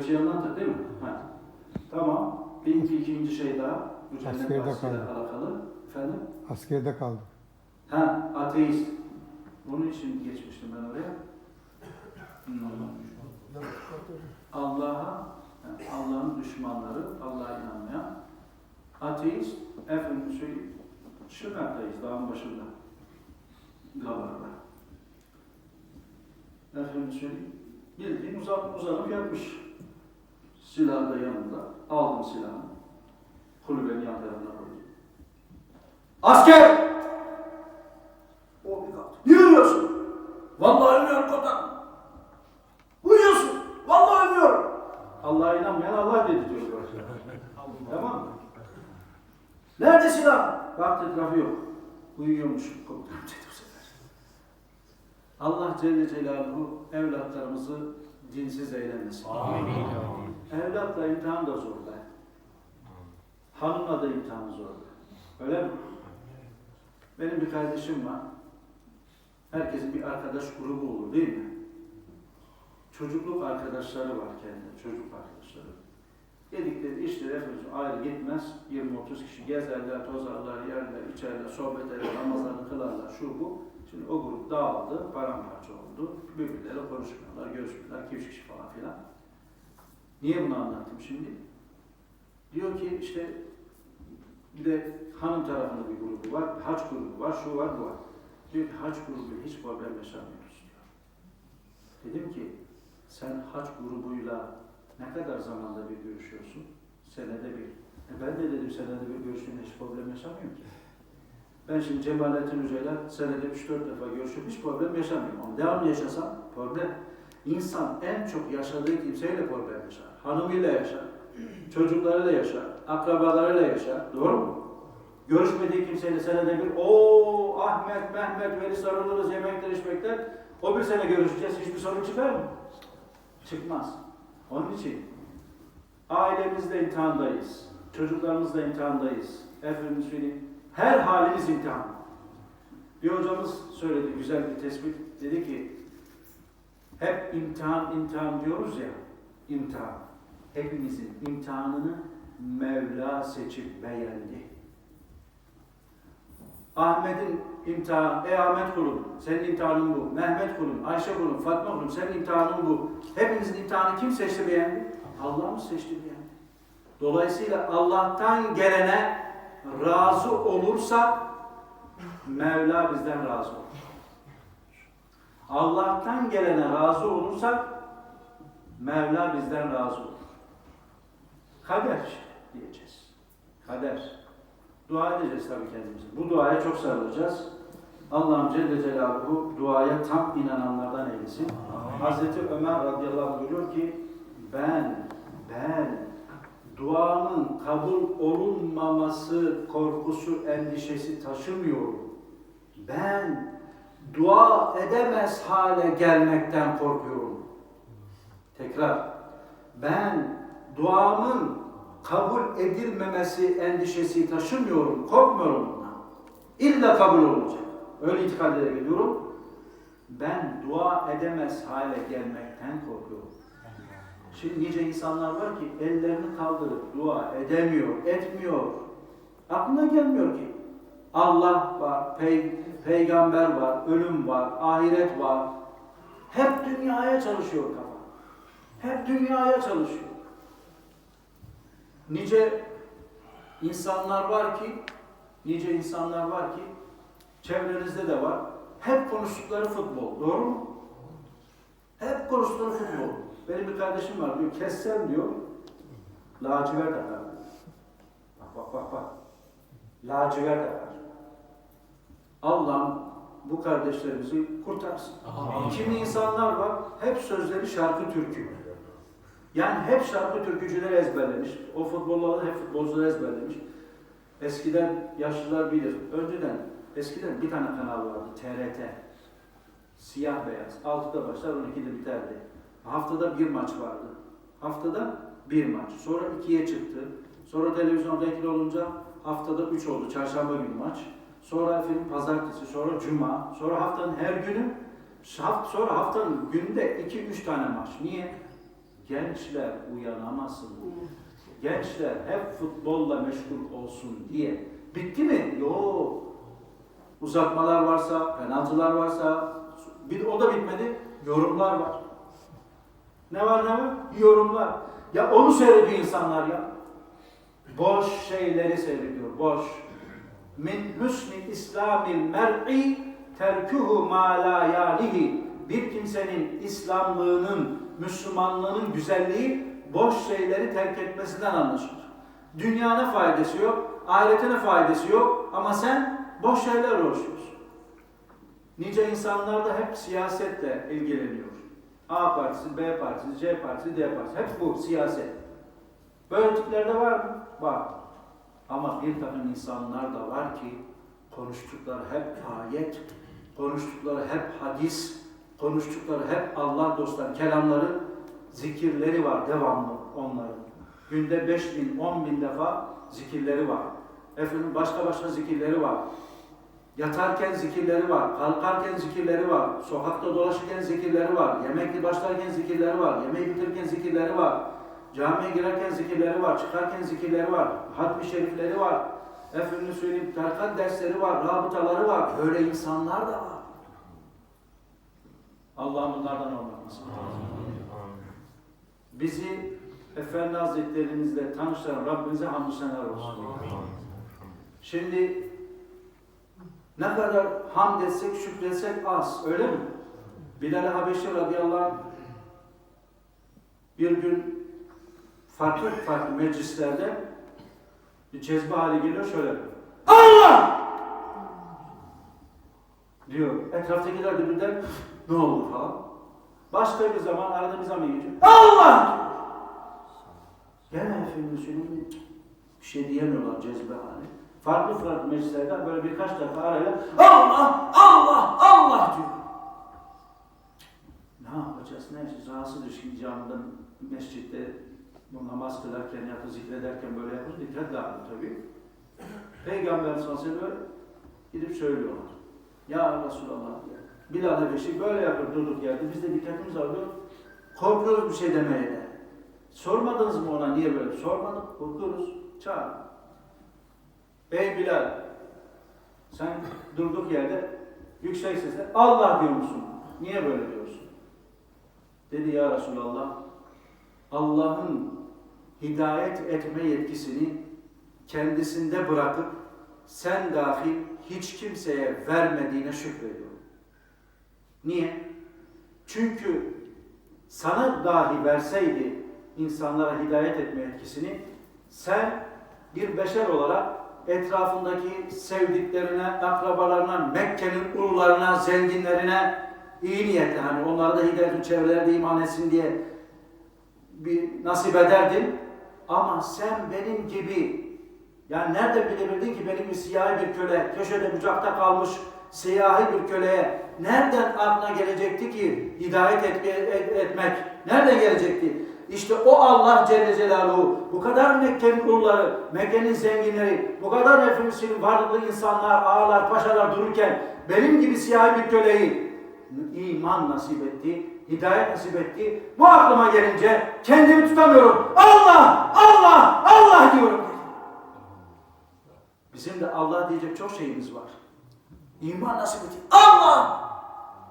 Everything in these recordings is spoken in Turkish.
Göçü anlattı değil mi? Ha. Tamam. Bir iki, ikinci şey daha. Bu cennet Askerde bahsiyle kaldı. alakalı. Efendim? Askerde kaldı. Ha, ateist. Bunun için geçmiştim ben oraya. Allah'a, yani Allah'ın düşmanları, Allah'a inanmayan ateist, efendim söyleyeyim, Şırnak'tayız, dağın başında. Gabar'da. Efendim söyleyeyim, bildiğin uzak, uzanıp yatmış. Silah da yanında. Aldım silahını. Kulübenin yan tarafına koydum. Asker! O bir kalktı. Niye ölüyorsun? Vallahi ölüyorum komutan. Uyuyorsun. Vallahi ölüyorum. Allah'a inanmayan Allah dedi diyor. tamam mı? Nerede silah? Baktı etrafı yok. Uyuyormuş komutan dedi bu sefer. Allah Celle Celaluhu evlatlarımızı dinsiz eylemesin. Evlatla imtihan da zor be. Hanımla da imtihan zor be. Öyle mi? Benim bir kardeşim var. Herkesin bir arkadaş grubu olur değil mi? Çocukluk arkadaşları var kendi, çocuk arkadaşları. Yedikleri işleri hepimiz ayrı gitmez. 20-30 kişi gezerler, tozarlar, yerler, içerler, sohbet ederler, namazlarını kılarlar, şu bu. Şimdi o grup dağıldı, paramparça oldu. Birbirleriyle konuşmuyorlar, görüşmüyorlar, 2-3 kişi falan filan. Niye bunu anlattım şimdi? Diyor ki işte bir de hanım tarafında bir grubu var, haç grubu var, şu var, bu var. Diyor ki haç grubuyla hiç problem yaşamıyoruz diyor. Dedim ki sen haç grubuyla ne kadar zamanda bir görüşüyorsun? Senede bir. E ben de dedim senede bir görüştüğümde hiç problem yaşamıyorum ki. Ben şimdi Cemalettin Hoca'yla senede 3-4 defa görüşüp hiç problem yaşamıyorum. Ama devamlı yaşasam problem. İnsan en çok yaşadığı kimseyle problem yaşar. Hanımıyla yaşar, çocuklarıyla yaşar, akrabalarıyla yaşar. Doğru mu? Görüşmediği kimseyle senede bir o Ahmet, Mehmet, Veli sarılırız yemekler, içmekler. O bir sene görüşeceğiz. Hiçbir sorun çıkar mı? Çıkmaz. Onun için ailemizde imtihandayız. Çocuklarımızla imtihandayız. Efendim söyleyeyim. Her halimiz imtihan. Bir hocamız söyledi güzel bir tespit. Dedi ki hep imtihan imtihan diyoruz ya. imtihan. Hepimizin imtihanını Mevla seçip beğendi. Ahmet'in imtihanı, ey Ahmet kulum, senin imtihanın bu. Mehmet kulum, Ayşe kulum, Fatma kulum, senin imtihanın bu. Hepimizin imtihanı kim seçti beğendi? Allah mı seçti beğendi? Dolayısıyla Allah'tan gelene razı olursak Mevla bizden razı olur. Allah'tan gelene razı olursak Mevla bizden razı olur. Kader diyeceğiz. Kader. Dua edeceğiz tabii kendimize. Bu duaya çok sarılacağız. Allah'ım Celle Celaluhu duaya tam inananlardan eylesin. Hazreti Ömer radıyallahu anh buyuruyor ki ben, ben duamın kabul olunmaması korkusu, endişesi taşımıyorum. Ben dua edemez hale gelmekten korkuyorum. Tekrar. Ben duamın kabul edilmemesi endişesi taşımıyorum, korkmuyorum bundan. İlla kabul olacak. Öyle itikad edebiliyorum. Ben dua edemez hale gelmekten korkuyorum. Şimdi nice insanlar var ki ellerini kaldırıp dua edemiyor, etmiyor. Aklına gelmiyor ki. Allah var, pey peygamber var, ölüm var, ahiret var. Hep dünyaya çalışıyor kafa. Hep dünyaya çalışıyor. Nice insanlar var ki, nice insanlar var ki, çevrenizde de var. Hep konuştukları futbol, doğru mu? Hep konuştukları futbol. Benim bir kardeşim var diyor, kessem diyor, lacivert atar. Bak bak bak bak. Lacivert atar. Allah'ım bu kardeşlerimizi kurtarsın. Kimi insanlar var, hep sözleri şarkı türkü. Yani hep şarkı türkücüleri ezberlemiş. O futbolları hep futbolcuları ezberlemiş. Eskiden yaşlılar bilir. Önceden eskiden bir tane kanal vardı. TRT. Siyah beyaz. 6'da başlar 12'de biterdi. Haftada bir maç vardı. Haftada bir maç. Sonra ikiye çıktı. Sonra televizyonda ikili olunca haftada üç oldu. Çarşamba günü maç. Sonra efendim pazartesi, sonra cuma, sonra haftanın her günü, sonra haftanın günde iki üç tane maç. Niye? Gençler uyanamasın, gençler hep futbolla meşgul olsun diye. Bitti mi? Yok. Uzatmalar varsa, penaltılar varsa, bir o da bitmedi. Yorumlar var. Ne var ne var? Yorumlar. Ya onu seyrediyor insanlar ya. Boş şeyleri seyrediyor, boş. Min husni İslamil mer'i terkuhu ma la yalihi. Bir kimsenin İslamlığının, Müslümanlığının güzelliği boş şeyleri terk etmesinden anlaşılır. Dünyana faydası yok, ahiretine faydası yok ama sen boş şeyler uğraşıyorsun. Nice insanlar da hep siyasetle ilgileniyor. A partisi, B partisi, C partisi, D partisi. Hep bu siyaset. Böyle tipler de var mı? Var. Ama bir takım insanlar da var ki konuştukları hep ayet, konuştukları hep hadis, konuştukları hep Allah dostları, kelamları, zikirleri var devamlı onların. Günde 5 bin, 10 bin defa zikirleri var. Efendim başka başka zikirleri var. Yatarken zikirleri var, kalkarken zikirleri var, sokakta dolaşırken zikirleri var, yemekli başlarken zikirleri var, yemeği bitirirken zikirleri var, camiye girerken zikirleri var, çıkarken zikirleri var, hatmi şerifleri var, efendim söyleyeyim tarikat dersleri var, rabıtaları var. Böyle insanlar da var. Allah bunlardan olmasın. Bizi Efendi Hazretlerimizle tanıştıran Rabbimize hamdü sener olsun. Şimdi ne kadar hamd etsek, şükretsek az. Öyle mi? Bilal-i Habeşi radıyallahu anh bir gün farklı farklı meclislerde bir cezbe hali geliyor şöyle. Allah! Diyor. Etraftakiler de birden ne oldu falan. Başka bir zaman arada bir zaman geçiyor. Allah! Gene efendim söyleyeyim bir şey diyemiyorlar cezbe hali. Farklı farklı meclislerde böyle birkaç defa arayla Allah! Allah! Allah diyor. Ne yapacağız? Ne yapacağız? Rahatsızdır şimdi camide, mescitte bu namaz kılarken ya da zikrederken böyle yapıyoruz. Dikkat dağılır tabii. Peygamber sallallahu aleyhi ve sellem gidip söylüyorlar. Ya Resulallah diye. Bilal Habeşi böyle yapıyor durduk yerde. Biz de dikkatimiz alıyor. Korkuyoruz bir şey demeye de. Sormadınız mı ona niye böyle? Sormadık. Korkuyoruz. Çağır. Ey Bilal, sen durduk yerde yüksek sesle Allah diyor musun? Niye böyle diyorsun? Dedi ya Resulallah, Allah'ın hidayet etme yetkisini kendisinde bırakıp sen dahil hiç kimseye vermediğine şükrediyorum. Niye? Çünkü sana dahi verseydi insanlara hidayet etme yetkisini sen bir beşer olarak etrafındaki sevdiklerine, akrabalarına, Mekke'nin ulularına, zenginlerine iyi niyetle hani onlara da hidayetin çevrelerde iman etsin diye bir nasip ederdin. Ama sen benim gibi yani nerede bilebildin ki benim gibi siyahi bir köle, köşede bucakta kalmış siyahi bir köleye nereden aklına gelecekti ki hidayet et, et- etmek? Nereden gelecekti? İşte o Allah Celle Celaluhu, bu kadar Mekke'nin uluları, Mekke'nin zenginleri, bu kadar efendim varlıklı insanlar, ağalar, paşalar dururken benim gibi siyahi bir köleyi iman nasip etti, hidayet nasip etti. Bu aklıma gelince kendimi tutamıyorum. Allah, Allah, Allah diyorum. Bizim de Allah diyecek çok şeyimiz var. İman nasip etti. Allah!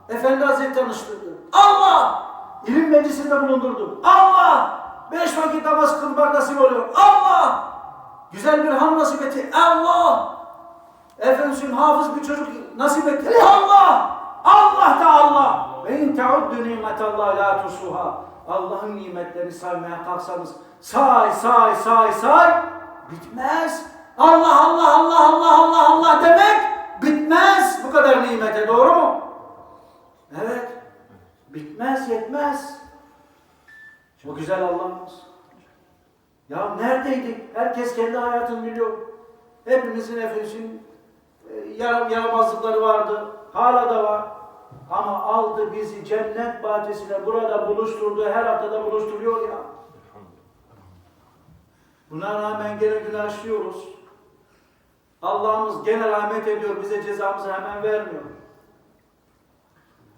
Efendi Hazretleri tanıştırdı. Allah! İlim meclisinde bulundurdu. Allah! Beş vakit namaz kılmak nasip oluyor. Allah! Güzel bir ham nasip etti. Allah! Efendim hafız bir çocuk nasip etti. Allah! Allah da Allah! Ve in teuddu nimetallahi la tusuha. Allah'ın nimetlerini saymaya kalksanız say say say say bitmez. Allah Allah Allah Allah Allah Allah demek bitmez bu kadar nimete doğru mu? Evet. Bitmez yetmez. O güzel Allah'ımız. Ya neredeydik? Herkes kendi hayatını biliyor. Hepimizin efendim e, yaram yaramazlıkları vardı. Hala da var. Ama aldı bizi cennet bahçesine burada buluşturdu. Her haftada buluşturuyor ya. Buna rağmen gene günah. Allah'ımız gene rahmet ediyor. Bize cezamızı hemen vermiyor.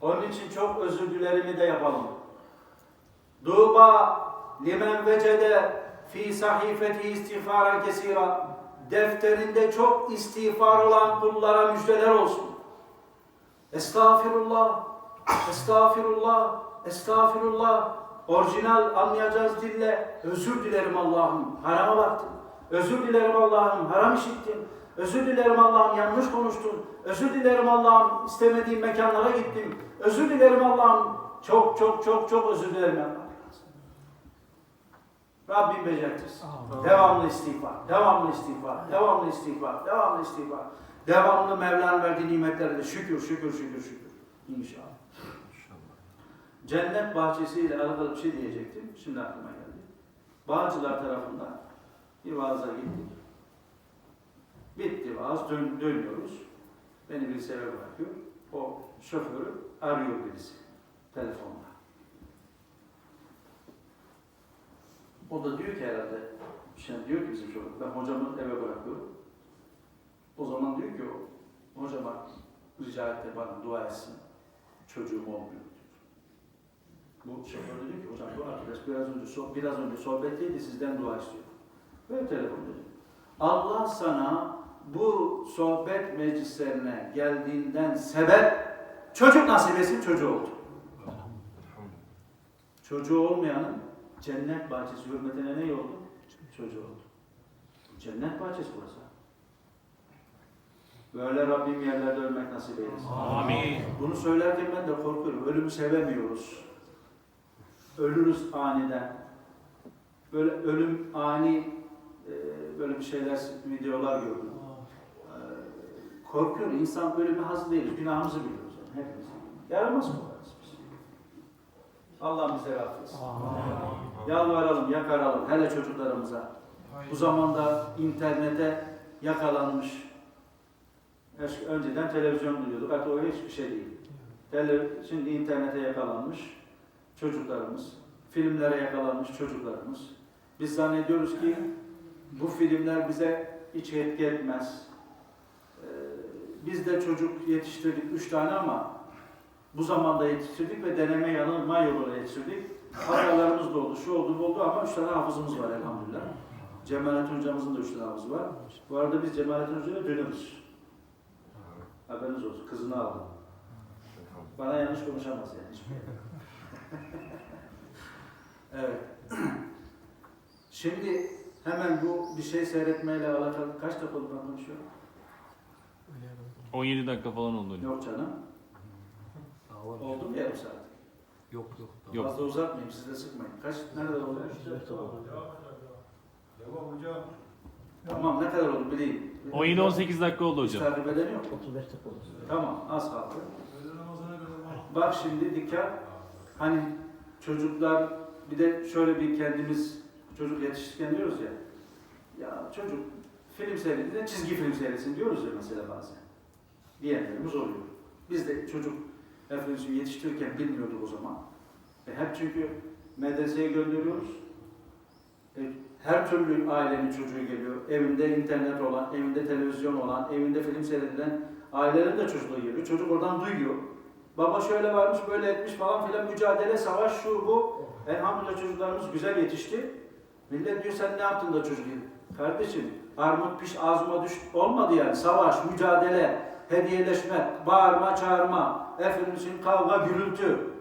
Onun için çok özür dilerimi de yapalım. Duba limen vecede fi sahifeti istiğfaran kesira defterinde çok istiğfar olan kullara müjdeler olsun. Estağfirullah, estağfirullah, estağfirullah. Orijinal anlayacağız dille özür dilerim Allah'ım harama baktım. Özür dilerim Allah'ım haram işittim. Özür dilerim Allah'ım yanlış konuştum. Özür dilerim Allah'ım istemediğim mekanlara gittim. Özür dilerim Allah'ım çok çok çok çok özür dilerim Allah. Rabbim becertirsin. Devamlı istiğfar, devamlı istiğfar, devamlı istiğfar, devamlı istiğfar. Devamlı Mevla'nın verdiği nimetlere de şükür, şükür, şükür, şükür. İnşallah. Cennet bahçesiyle alakalı bir şey diyecektim. Şimdi aklıma geldi. Bağcılar tarafından bir vaaza gittik. Bitti vaaz, dön, dönüyoruz. Beni birisi eve bırakıyor. O şoförü arıyor birisi telefonla. O da diyor ki herhalde, şimdi diyor ki bizim şoför, ben hocamı eve bırakıyorum. O zaman diyor ki o, hocama rica et de bana dua etsin. Çocuğum olmuyor. Bu şoför diyor ki hocam bu arkadaş biraz önce, biraz önce sohbetteydi sizden dua istiyor. Ver telefonu dedi. Allah sana bu sohbet meclislerine geldiğinden sebep çocuk nasip etsin çocuğu oldu. Çocuğu olmayanın cennet bahçesi hürmetine ne oldu? Çocuğu oldu. Cennet bahçesi burası. Böyle Rabbim yerlerde ölmek nasip eylesin. Amin. Bunu söylerken ben de korkuyorum. Ölümü sevemiyoruz. Ölürüz aniden. Böyle ölüm ani e, böyle bir şeyler, videolar gördüm. Korkuyorum. İnsan ölüme hazır değiliz. Günahımızı biliyoruz. Yani hepimiz. Yaramaz kolarız biz. Allah bize affetsin. Yalvaralım, yakaralım. Hele çocuklarımıza. Bu zamanda internete yakalanmış. Önceden televizyon duyuyorduk. Artık öyle hiçbir şey değil. Şimdi internete yakalanmış çocuklarımız, filmlere yakalanmış çocuklarımız. Biz zannediyoruz ki bu filmler bize hiç etki etmez. Biz de çocuk yetiştirdik üç tane ama bu zamanda yetiştirdik ve deneme yanılma yoluyla yetiştirdik. Hatalarımız da oldu, şu oldu, bu oldu ama üç tane hafızımız var elhamdülillah. Cemalettin hocamızın da üç tane hafızı var. Bu arada biz Cemalettin hocayla dönüyoruz. Haberiniz olsun, kızını aldım. Bana yanlış konuşamaz yani. yerde. evet. Şimdi hemen bu bir şey seyretmeyle alakalı kaç dakika oldu konuşuyorum? 17 dakika falan oldu hocam. Yok canım. Oldu mu yarım saat? Yok yok. Yok. Fazla uzatmayayım, siz de sıkmayın. Kaç, nerede oldu? Devam hocam. Tamam, ne kadar oldu bileyim. 17-18 dakika oldu hocam. takip eden yok. 35 dakika oldu. Tamam, az kaldı. Bak şimdi dikkat. Hani çocuklar bir de şöyle bir kendimiz çocuk yetiştirirken diyoruz ya. Ya çocuk film seyredince çizgi film seyretsin diyoruz ya mesela bazen. Diyenlerimiz oluyor. Biz de çocuk efendim yetiştirirken bilmiyorduk o zaman. E hep çünkü medreseye gönderiyoruz. E, her türlü ailenin çocuğu geliyor. Evinde internet olan, evinde televizyon olan, evinde film seyredilen ailelerin de çocukluğu geliyor. Çocuk oradan duyuyor. Baba şöyle varmış, böyle etmiş falan filan mücadele, savaş, şu bu. Elhamdülillah çocuklarımız güzel yetişti. Millet diyor sen ne yaptın da çocuk yedin? Kardeşim armut piş ağzıma düş olmadı yani. Savaş, mücadele, hediyeleşme, bağırma, çağırma, efendim kavga, gürültü.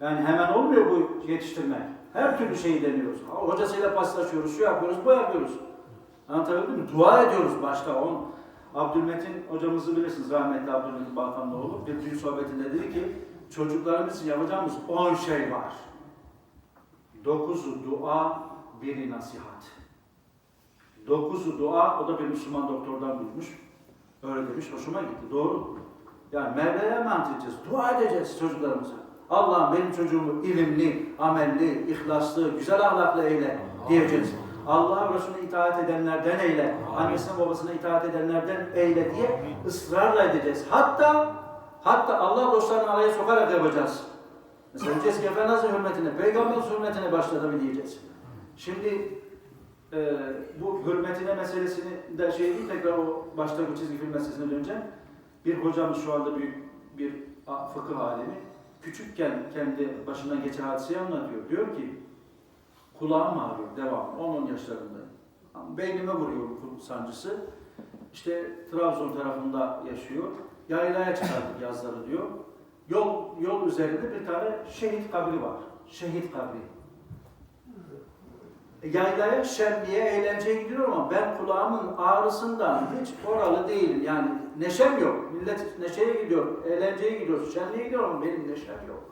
Yani hemen olmuyor bu yetiştirmek. Her türlü şeyi deniyoruz. Hocasıyla paslaşıyoruz, şu yapıyoruz, bu yapıyoruz. Anlatabildim mi? Dua ediyoruz başta. On, Abdülmetin hocamızı bilirsiniz, rahmetli Abdülmetin Balkanlıoğlu. Bir düğün sohbetinde dedi ki, çocuklarımız için yapacağımız 10 şey var. Dokuzu dua, biri nasihat. Dokuzu dua, o da bir Müslüman doktordan duymuş. Öyle demiş, hoşuma gitti. Doğru. Yani Mevla'ya emanet edeceğiz, dua edeceğiz çocuklarımıza. Allah'ım benim çocuğumu ilimli, amelli, ihlaslı, güzel ahlaklı eyle diyeceğiz. Allah Resulüne itaat edenlerden eyle, annesine babasına itaat edenlerden eyle diye ısrarla edeceğiz. Hatta hatta Allah dostlarını araya sokarak yapacağız. Mesela diyeceğiz ki Efendimiz'in hürmetine, Peygamber'in hürmetine başladı diyeceğiz. Şimdi e, bu hürmetine meselesini de şey değil, tekrar o başta bu çizgi film meselesine döneceğim. Bir hocamız şu anda büyük bir fıkıh alemi, küçükken kendi başından geçen hadiseyi anlatıyor. Diyor ki, Kulağım ağrıyor devam. 10-10 yaşlarındayım. Beynime vuruyor bu sancısı. İşte Trabzon tarafında yaşıyor. Yaylaya çıkardık yazları diyor. Yol yol üzerinde bir tane şehit kabri var. Şehit kabri. E, Yaylaya, şenliğe, eğlenceye gidiyorum ama ben kulağımın ağrısından hiç oralı değilim. Yani neşem yok. Millet neşeye gidiyor, eğlenceye gidiyor, şenliğe gidiyor ama benim neşem yok.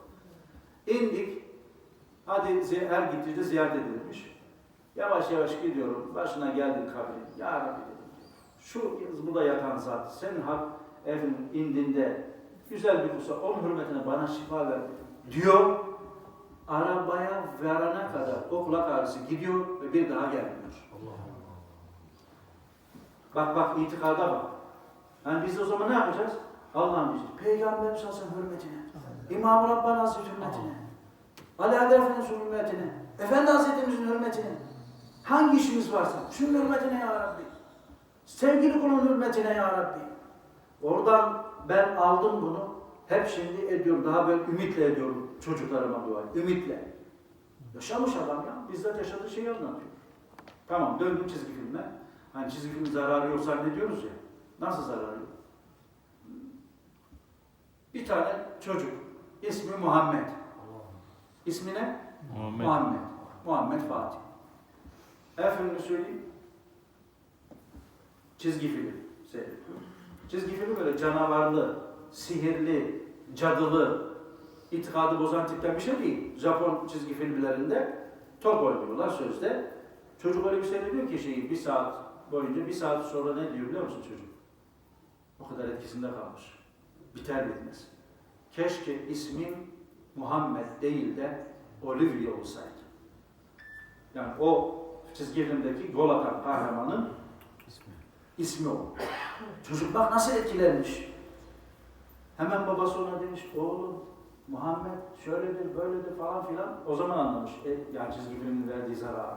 İndik. Hadi her gittiğinde ziyaret edilmiş. Yavaş yavaş gidiyorum. Başına geldim kabrin. Ya Rabbi dedim. Şu burada yatan zat senin hak efendim indinde güzel bir kulsa onun hürmetine bana şifa ver. Diyor. Arabaya varana kadar o kulak ağrısı gidiyor ve bir daha gelmiyor. Bak bak itikada bak. Yani biz o zaman ne yapacağız? Allah'ın bizi. Peygamber sallallahu aleyhi ve sellem hürmetine. İmam-ı Rabbani Hazretleri hürmetine. Ali Adel Efendimiz'in hürmetine. Efendi Hazretimizin hürmetine. Hangi işimiz varsa şunun hürmetine ya Rabbi. Sevgili kulun hürmetine ya Rabbi. Oradan ben aldım bunu. Hep şimdi ediyorum. Daha böyle ümitle ediyorum çocuklarıma dua. Ümitle. Yaşamış adam ya. Bizzat yaşadığı şeyi anlatıyor. Tamam döndüm çizgi filme. Hani çizgi film zararı yok zannediyoruz ya. Nasıl zararı yok? Bir tane çocuk. ismi Muhammed. İsmi ne? Muhammed. Muhammed. Muhammed Fatih. Efendim söyleyeyim. Çizgi film seyrediyor. Çizgi film böyle canavarlı, sihirli, cadılı, itikadı bozan tipten bir şey değil. Japon çizgi filmlerinde top oynuyorlar sözde. Çocuk öyle bir seyrediyor ki şeyi bir saat boyunca bir saat sonra ne diyor biliyor musun çocuk? O kadar etkisinde kalmış. Biter bitmez. Keşke ismim Muhammed değil de Olivia olsaydı. Yani o çizgi filmdeki gol atan kahramanın ismi o. Çocuk bak nasıl etkilenmiş. Hemen babası ona demiş, oğlum Muhammed şöyledir, böyledir falan filan. O zaman anlamış. E, yani çizgi filmin verdiği zararı.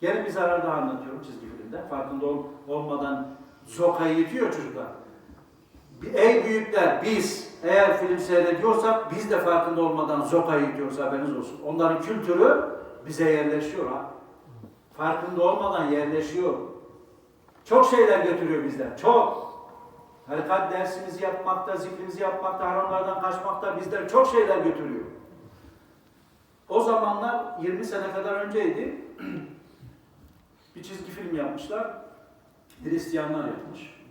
Gene bir zarar daha anlatıyorum çizgi filmde. Farkında ol- olmadan sokayı yitiyor çocuklar. Ey büyükler biz eğer film seyrediyorsak biz de farkında olmadan zokayı yitiyoruz haberiniz olsun. Onların kültürü bize yerleşiyor ha. Farkında olmadan yerleşiyor. Çok şeyler götürüyor bizden. Çok. Harekat dersimizi yapmakta, zikrimizi yapmakta, haramlardan kaçmakta bizden çok şeyler götürüyor. O zamanlar 20 sene kadar önceydi. bir çizgi film yapmışlar. Hristiyanlar yapmış.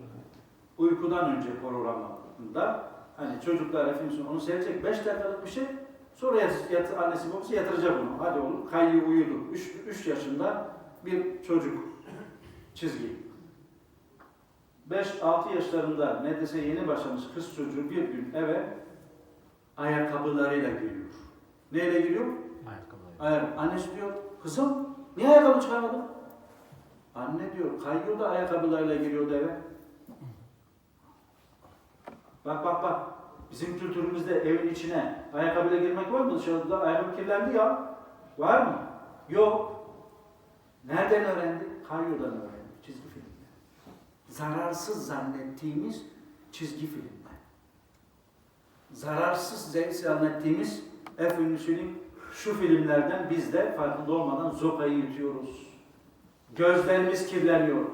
Uykudan önce programında hani çocuklar efendim onu seyredecek 5 dakikalık bir şey sonra yat, annesi babası yatıracak onu. Hadi oğlum kayı uyudu. 3 yaşında bir çocuk çizgi. 5-6 yaşlarında medrese yeni başlamış kız çocuğu bir gün eve ayakkabılarıyla geliyor. Neyle geliyor? Ayak. Annesi diyor, kızım niye ayakkabı çıkarmadın? Anne diyor, kayıyor da ayakkabılarıyla geliyordu eve. Bak bak bak, bizim kültürümüzde evin içine ayakkabıyla girmek var mı? Dışarıda ayakkabı kirlendi ya. Var mı? Yok. Nereden öğrendi? Kayyo'dan öğrendi. Zararsız zannettiğimiz çizgi filmde. Zararsız zannettiğimiz efendim söyleyeyim, şu filmlerden biz de farkında olmadan zopayı yutuyoruz. Gözlerimiz kirleniyor,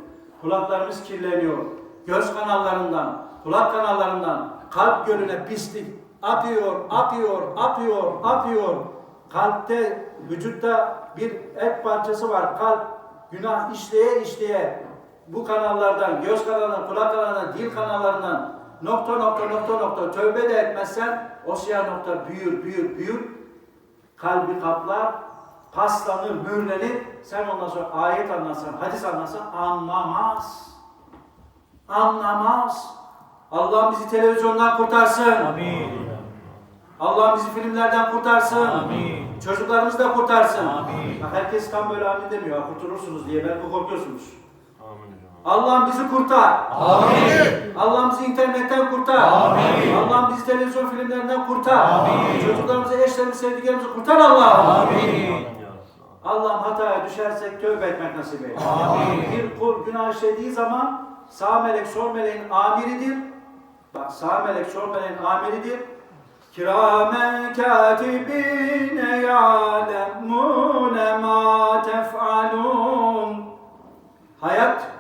kulaklarımız kirleniyor. Göz kanallarından, kulak kanallarından kalp gölüne pislik akıyor, akıyor, akıyor, akıyor. Kalpte, vücutta bir et parçası var. Kalp günah işleye işleye bu kanallardan, göz kanalından, kulak kanalından, dil kanallarından nokta nokta nokta nokta tövbe de etmezsen o siyah nokta büyür, büyür, büyür. Kalbi kaplar, paslanır, mühürlenir. Sen ondan sonra ayet anlatsan, hadis anlatsan anlamaz. Anlamaz. Allah bizi televizyondan kurtarsın. Amin. Allah bizi filmlerden kurtarsın. Amin. Çocuklarımızı da kurtarsın. Amin. Bak herkes tam böyle amin demiyor. Kurtulursunuz diye belki korkuyorsunuz. Allah'ım bizi kurtar. Amin. Allah'ım bizi internetten kurtar. Amin. Allah'ım bizi televizyon filmlerinden kurtar. Amin. Çocuklarımızı, eşlerimizi, sevdiklerimizi kurtar Allah'ım. Amin. Allah'ım hataya düşersek tövbe etmek nasip eyle. Amin. Bir kul günah işlediği zaman sağ melek sol meleğin amiridir. Bak sağ melek sol meleğin amiridir. Kiramen katibine ya'lemune ma tef'alun. Hayat,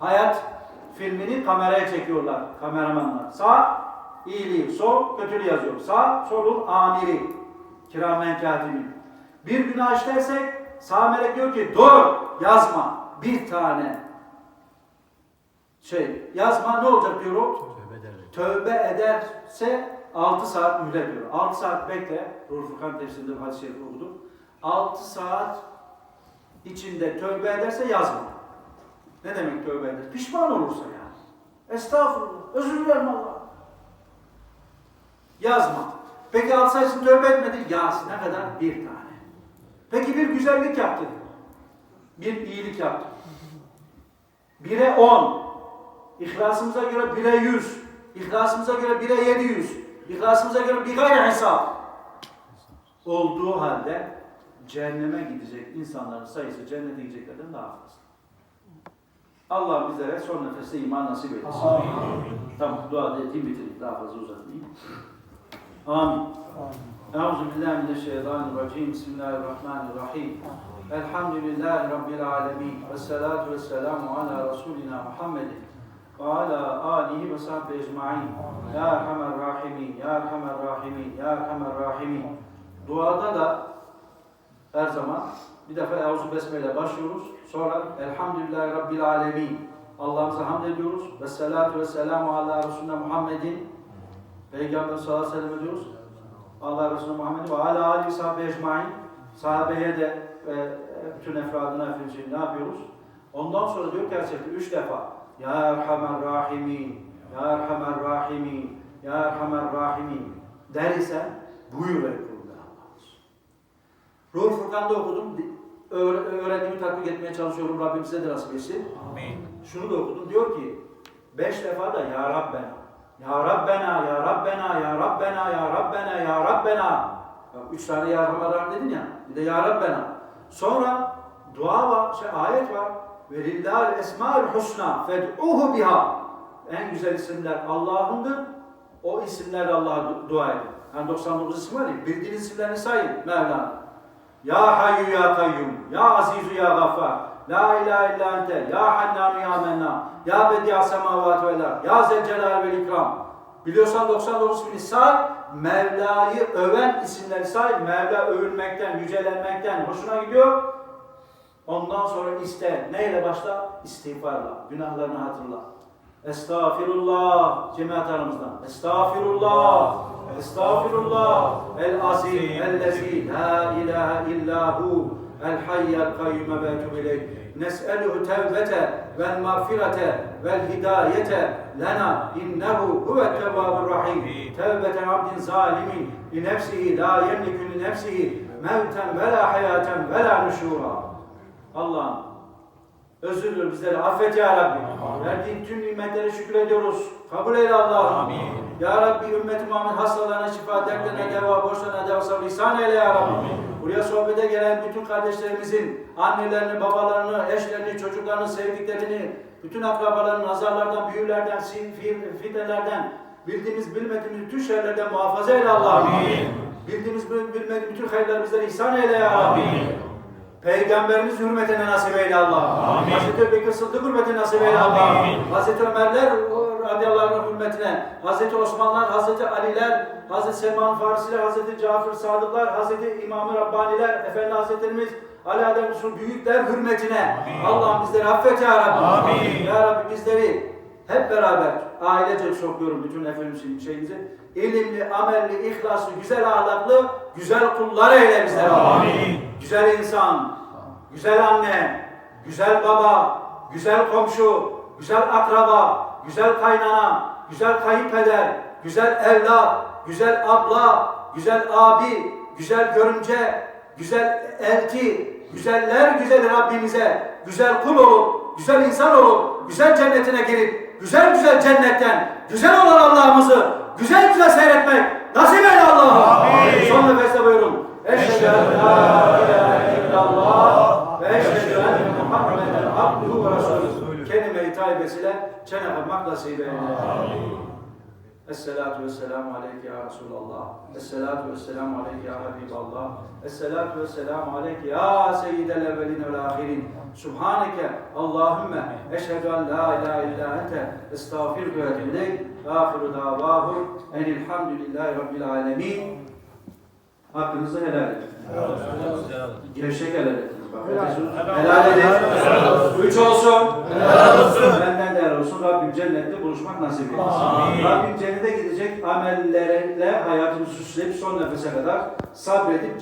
hayat filmini kameraya çekiyorlar kameramanlar. Sağ iyiliği, sol kötülüğü yazıyor. Sağ solun amiri. Kiramen katibin. Bir günah işlersek sağ melek diyor ki dur yazma bir tane şey yazma ne olacak diyor o? Tövbe ederse 6 saat mühlet diyor. 6 saat bekle. Ruh Furkan tefsirinde hadis-i şerif okudum. 6 saat içinde tövbe ederse yazma. Ne demek tövbe eder? Pişman olursa yani. Estağfurullah. Özür dilerim Allah. Yazma. Peki 6 saat içinde tövbe etmedi. Yaz. Ne kadar? Bir tane. Peki bir güzellik yaptı. Bir iyilik yaptı. Bire 10. İhlasımıza göre bire 100. İhlasımıza göre bire 700. İhlasımıza göre bir gayri hesap. Olduğu halde cehenneme gidecek insanların sayısı cennete gideceklerden daha fazla. Allah bizlere son nefeste iman nasip eylesin. Tamam dua edeyim bitireyim. Daha fazla uzatmayayım. Amin. Euzu billahi mineşşeytanirracim. Bismillahirrahmanirrahim. Elhamdülillahi Rabbil alemin. Ve salatu ve selamu ala Resulina Muhammedin ve ala alihi ve sahbihi ecma'in. Ya Erhamer Rahimin, Ya Erhamer Rahimin, Ya Erhamer Rahimin. Duada da her zaman bir defa Euzu Besmele başlıyoruz. Sonra Elhamdülillahi Rabbil Alemin. Allah'ımıza hamd ediyoruz. Ve salatu ve selamu ala Resulüne Muhammedin. Peygamber sallallahu aleyhi ve sellem diyoruz. Allah Resulü Muhammed ve ala alihi sahabe ecmain. Sahabeye de ve bütün efradına efendim ne yapıyoruz? Ondan sonra diyor ki gerçekten üç defa Ya Erhamer Rahimin, Ya Erhamer Rahimin, Ya Erhamer Rahimin der ise buyur ey kulum ben Allah'ız. Ruh Furkan'da okudum. Öğre- öğrendiğimi tatbik etmeye çalışıyorum. Rabbim size de nasip etsin. Amin. Şunu da okudum. Diyor ki beş defa da Ya Rabbena. Ya Rabbena, Ya Rabbena, Ya Rabbena, Ya Rabbena, Ya Rabbena. Bak üç tane Ya Rahman dedin ya. Bir de Ya Rabbena. Sonra dua var, şey, ayet var. Ve lillahil esmaül husna fed'uhu biha. En güzel isimler Allah'ındır. O isimlerle Allah'a du- dua edin. Yani 99 isim var ya. Bildiğiniz isimlerini sayın Mevlana. Ya Hayyu Ya Kayyum, Ya Azizu Ya Gaffar, La ilahe illa ente, Ya Hannanu Ya Menna, Ya Bedi'a Semavat ve Ard, Ya Zelcelal ve İkram. Biliyorsan 99 ismini say, Mevla'yı öven isimleri say, Mevla övülmekten, yücelenmekten hoşuna gidiyor. Ondan sonra iste, neyle başla? İstiğfarla, günahlarını hatırla. Estağfirullah cemaat aramızdan. Estağfirullah. Estağfirullah. El azim ellezî la ilahe illa hu. El hayyel kayyume ve etûbü ileyh. Nes'eluhu tevbete vel mağfirete vel hidayete lena innehu huvet tevvabur rahim. Tevbeten abdin zalimin li nefsihi la yemliku li nefsihi mevten ve la hayaten ve la nuşura. Allah'ım Özür diliyorum bizleri. Affet ya Rabbi. Verdiğin tüm nimetlere şükür ediyoruz. Kabul eyle Allah'ım. Amin. Ya Rabbi ümmeti Muhammed hastalarına şifa, dertlerine deva, borçlarına deva, sabır ihsan eyle ya Rabbi. Buraya sohbete gelen bütün kardeşlerimizin annelerini, babalarını, eşlerini, çocuklarını, sevdiklerini, bütün akrabalarını nazarlardan, büyülerden, fitnelerden, bildiğimiz bilmediğimiz bütün şeylerden muhafaza eyle Allah'ım. Amin. Bildiğimiz bilmediğimiz bütün hayırları bizlere ihsan eyle ya Rabbi. Peygamberimiz hürmetine nasip eyle Allah. Amin. Hazreti Ebubekir Sıddık hürmetine nasip eyle Allah. Amin. Hazreti Ömerler radıyallahu anh hürmetine, Hazreti Osmanlar, Hazreti Aliler, Hazreti Selman Farisiler, Hazreti Cafer Sadıklar, Hazreti İmam-ı Rabbaniler, Efendi Hazretlerimiz, Ali Adem Usul büyükler hürmetine Allah'ım bizleri affet ya Rabbi. Amin. Ya Rabbi bizleri hep beraber ailece sokuyorum bütün efendim şeyimizi. İlimli, amelli, ihlaslı, güzel ahlaklı, güzel kullar eyle bizleri. Amin. Güzel insan, güzel anne, güzel baba, güzel komşu, güzel akraba, güzel kaynana, güzel kayınpeder, güzel evlat, güzel abla, güzel abi, güzel görümce, güzel elti, güzeller güzeli Rabbimize, güzel kul olup, güzel insan olup, güzel cennetine girip, güzel güzel cennetten, güzel olan Allah'ımızı güzel güzel seyretmek nasip eyle Allah'ım. Amin. Son nefeste buyurun. Eşhedü en la ilahe illallah ve eşhedü enne Muhammeden abduhu ve resulühü. Kelime-i tayyibesiyle çene kapmak nasip eyle. Esselatu vesselamu aleyke ya Resulallah. Esselatu vesselamu aleyke ya Habiballah. Esselatu vesselamu aleyke ya Seyyidel evvelin vel ahirin. Subhaneke Allahümme eşhedü en la ilahe illa ente estağfirüke ve etûbü ahiru davahum enilhamdülillahi rabbil alemin. Hakkınızı helal edin. Gevşek helal. Bak, helal edin. Üç olsun. Benden de helal olsun. Rabbim cennette buluşmak nasip etsin. Amin. Rabbim cennete gidecek amellerle hayatını süsleyip son nefese kadar sabredip